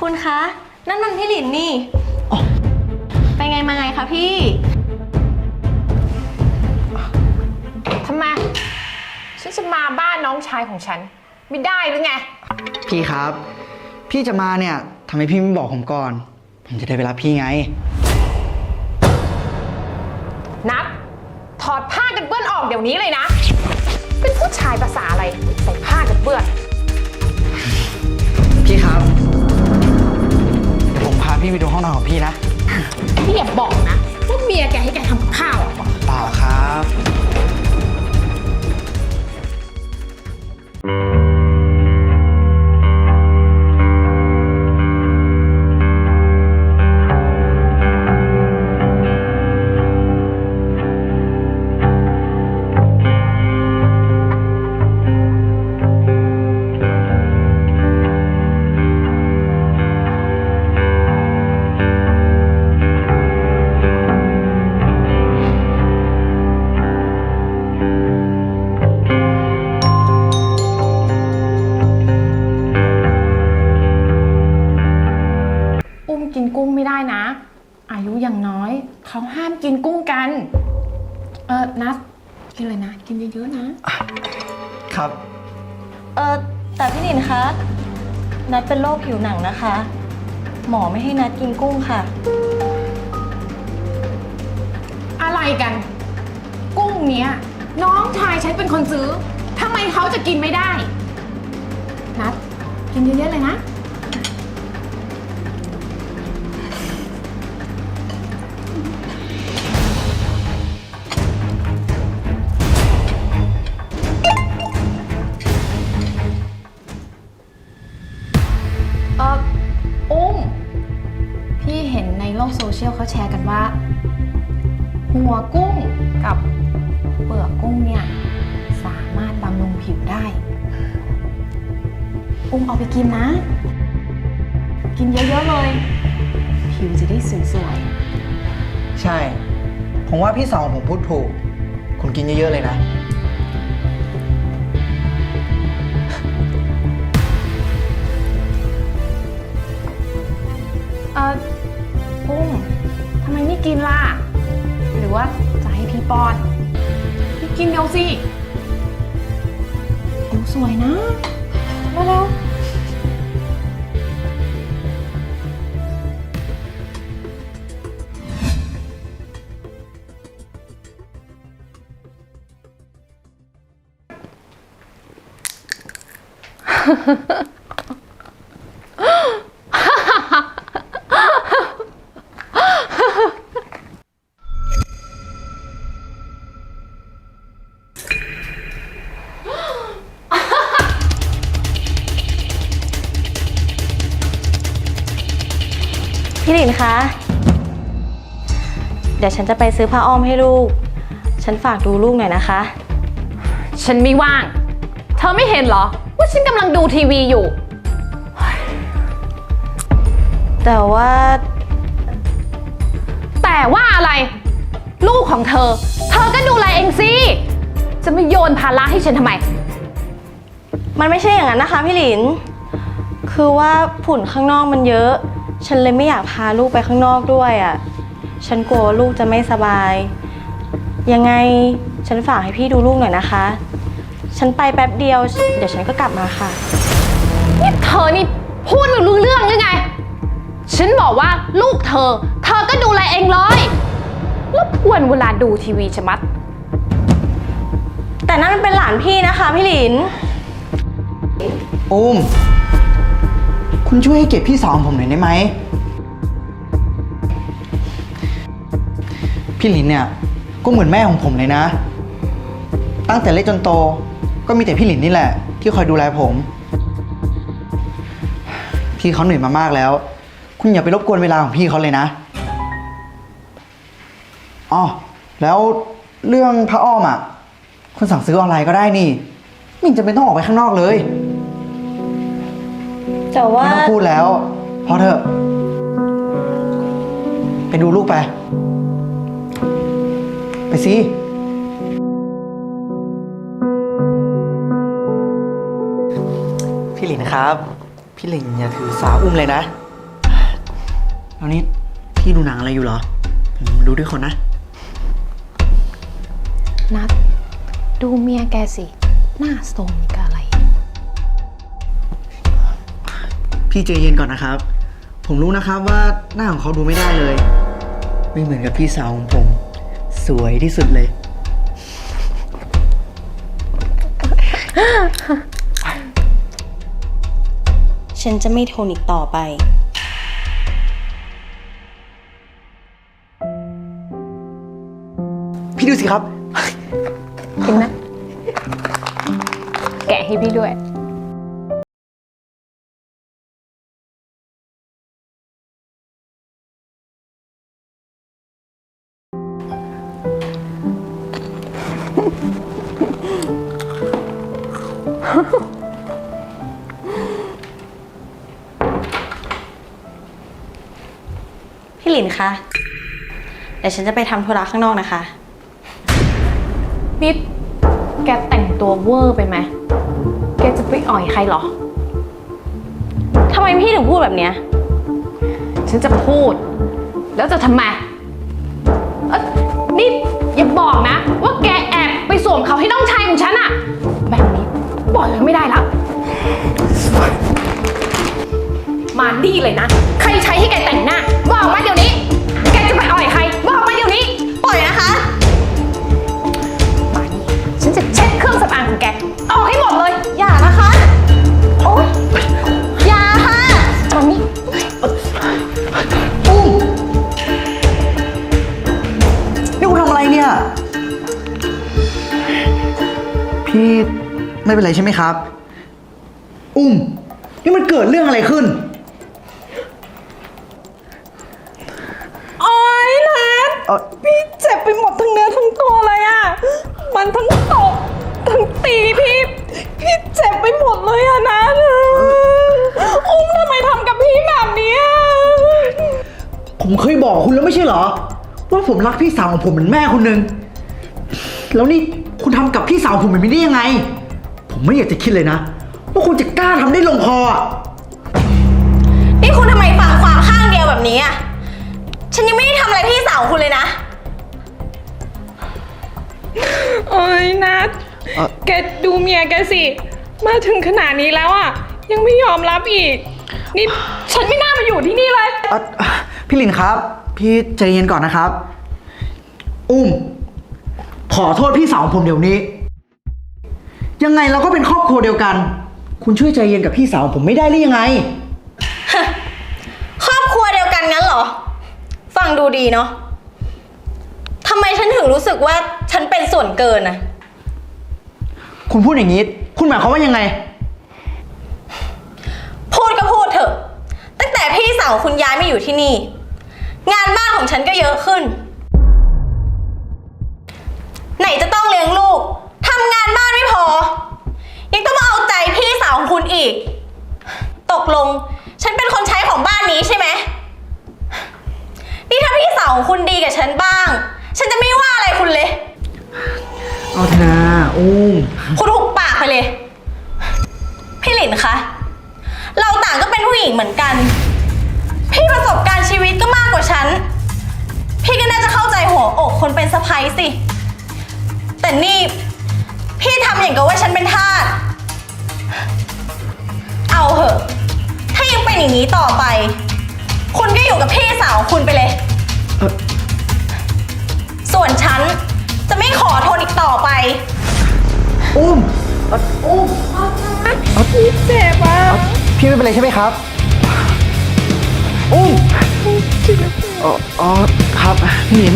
คุณคะ นั่นมันพี่หลินนี่ ไปไงมาไงคะพี่ ทำไม ฉันจะมาบ้านน้องชายของฉัน ไม่ได้หรือไง พี่ครับ พี่จะมาเนี่ยทำไมพี่ไม่บอกผมก่อน ผมจะได้ไปรับพี่ไง เปื้อนออกเดี๋ยวนี้เลยนะ เป็นผู้ชายภาษาอะไรใส่ผ้ากันเปื้อน พี่ครับ เดี๋ยวผมพาพี่ไปดูห้องนอนของพี่นะ พี่อย่าบอกนะว่าเมียแกให้แกทำกับข้าวอะ เปล่าครับ กินเลยนะ กินเยอะๆนะ ครับ เออแต่พี่หลินคะ นัดเป็นโรคผิวหนังนะคะ หมอไม่ให้นัดกินกุ้งค่ะ อะไรกัน กุ้งเนี้ย น้องชายฉันเป็นคนซื้อทำไมเขาจะกินไม่ได้ นัด กินเยอะๆเลยนะ ลกโซเชียลเขาแชร์กันว่า หัวกุ้งกับเปลือกกุ้งเนี่ยสามารถบำรุงผิวได้อุ้มเอาไปกินนะ กินเยอะๆเลย ผิวจะได้สวยใช่ ผมว่าพี่สาวของผมพูดถูก คุณกินเยอะๆเลยนะ ๆเออ อุ้มทำไมไม่กินล่ะ หรือว่าจะให้พี่ป้อนพี่กินเดี๋ยวสิผิวสวยนะเร็วๆ พี่หลินคะ เดี๋ยวฉันจะไปซื้อผ้าอ้อมให้ลูก ฉันฝากดูลูกหน่อยนะคะ ฉันไม่ว่าง เธอไม่เห็นเหรอ ว่าฉันกำลังดูทีวีอยู่ แต่ว่าแต่ว่าอะไร ลูกของเธอ เธอก็ดูแลเองสิ จะไม่โยนภาระให้ฉันทำไม มันไม่ใช่อย่างนั้นนะคะพี่หลิน คือว่าฝุ่นข้างนอกมันเยอะ ฉันเลยไม่อยากพาลูกไปข้างนอกด้วยอะ่ะ ฉันกลัวว่าลูกจะไม่สบาย ยังไงฉันฝากให้พี่ดูลูกหน่อยนะคะ ฉันไปแป๊บเดียว เดี๋ยวฉันก็กลับมาค่ะ นี่เธอนี่พูดไม่รู้เรื่องหรือไง ฉันบอกว่าลูกเธอ เธอก็ดูแลเองเลยแล้วควรเวลาดูทีวีชะมัด แต่นั่นมันเป็นหลานพี่นะคะพี่หลิน อุ้ม คุณช่วยให้เก็บพี่สาวของผมหน่อยได้ไหม พี่หลินเนี่ย ก็เหมือนแม่ของผมเลยนะ ตั้งแต่เล็กจนโต ก็มีแต่พี่หลินนี่แหละ ที่คอยดูแลผม พี่เขาเหนื่อยมามากแล้ว คุณอย่าไปรบกวนเวลาของพี่เขาเลยนะอ๋อแล้วเรื่องผ้าอ้อมอะ คุณสั่งซื้อออนไลน์ก็ได้นี่ ไม่จำเป็นต้องออกไปข้างนอกเลย แต่ว่า ไม่ต้องพูดแล้วพอเถอะ ไปดูลูกไป ไปสิ พี่หลินครับ พี่หลินอย่าถือสาอุ้มเลยนะตอนนี้พี่ดูหนังอะไรอยู่เหรอ ผมดูด้วยคนนะ นัดดูเมียแกสิ หน้าสมอย่ากับอะไร พี่ใจเย็นก่อนนะครับ ผมรู้นะครับว่าหน้าของเขาดูไม่ได้เลย ไม่เหมือนกับพี่สาวของผม สวยที่สุดเลย ฉันจะไม่ทนอีกต่อไป พี่ดูสิครับจริงนะแกะให้พี่ด้วย พี่หลินคะ เดี๋ยวฉันจะไปทำธุระข้างนอกนะคะ นี่แกแต่งตัวเวอร์ไปไหม แกจะไปอ่อยใครเหรอ ทำไมพี่ถึงพูดแบบเนี้ย ฉันจะพูด แล้วจะทำไมเอ้ยนี่อย่าบอกนะ วมเขาให้น้องชายของฉันอะแบบนี้ปล่อยไว้ไม่ได้ละมาดีเลยนะ ใครใช้ให้แกแต่งหน้าบอกมาเดี๋ยวนี้ ไม่เป็นไรใช่ไหมครับ อุ้ม นี่มันเกิดเรื่องอะไรขึ้น โอ๊ยนัทเอ่อ พี่เจ็บไปหมดทั้งเนื้อทั้งตัวเลยอะมันทั้งตบทั้งตีพี่ พี่เจ็บไปหมดเลยอะนัทอุ้มทำไมทำกับพี่แบบเนี้ยผมเคยบอกคุณแล้วไม่ใช่เหรอ ว่าผมรักพี่สาวของผมเหมือนแม่คนหนึ่งแล้วนี่คุณทำกับพี่สาวผมแบบนี้ได้ยังไง ผมไม่อยากจะคิดเลยนะ ว่าคุณจะกล้าทำได้ลงคออะนี่คุณทำไมฟังความข้างเดียวแบบนี้อะ ฉันยังไม่ได้ทำอะไรพี่สาวคุณเลยนะ โอ๊ยนัทเอ่อแกดูเมียแกสิ มาถึงขนาดนี้แล้วอะยังไม่ยอมรับอีก นี่ฉันไม่น่ามาอยู่ที่นี่เลย เอ่อพี่ลินครับ พี่ใจเย็นก่อนนะครับ อุ้ม ขอโทษพี่สาวของผมเดี๋ยวนี้ ยังไงเราก็เป็นครอบครัวเดียวกัน คุณช่วยใจเย็นกับพี่สาวของผมไม่ได้หรือยังไงครอบครัวเดียวกันงั้นเหรอ ฟังดูดีเนาะทำไมฉันถึงรู้สึกว่าฉันเป็นส่วนเกินอะคุณพูดอย่างนี้ คุณหมายความว่ายังไง พูดก็พูดเถอะ ตั้งแต่พี่สาวคุณย้ายมาอยู่ที่นี่ งานบ้านของฉันก็เยอะขึ้น ไหนจะต้องเลี้ยงลูกทำงานบ้านไม่ พอ ยังต้องมาเอาใจพี่สาวของคุณอีก ตกลง ฉันเป็นคนใช้ของบ้านนี้ใช่ไหม นี่ถ้าพี่สาวของคุณดีกับฉันบ้าง ฉันจะไม่ว่าอะไรคุณเลย เอาเถอะนะอุ้มคุณหุบปากไปเลย พี่หลินคะ เราต่างก็เป็นผู้หญิงเหมือนกัน พี่ประสบการณ์ชีวิตก็มากกว่าฉัน พี่ก็น่าจะเข้าใจหัวอกคนเป็นสะพ้ยสิ แต่นี่พี่ทำ อย่างกับว่าฉันเป็นทาส เอาเหอะ ถ้ายังเป็นอย่างนี้ต่อไป คุณก็อยู่กับพี่สาวของคุณไปเลยเอ่อส่วนฉันจะไม่ขอทนอีกต่อไป อุ้มเอ่ออุ้มพี่เจ็บอะพี่ไม่เป็นไรใช่ไหมครับ อุ้มอ๋ออ๋อครับพี่หลิน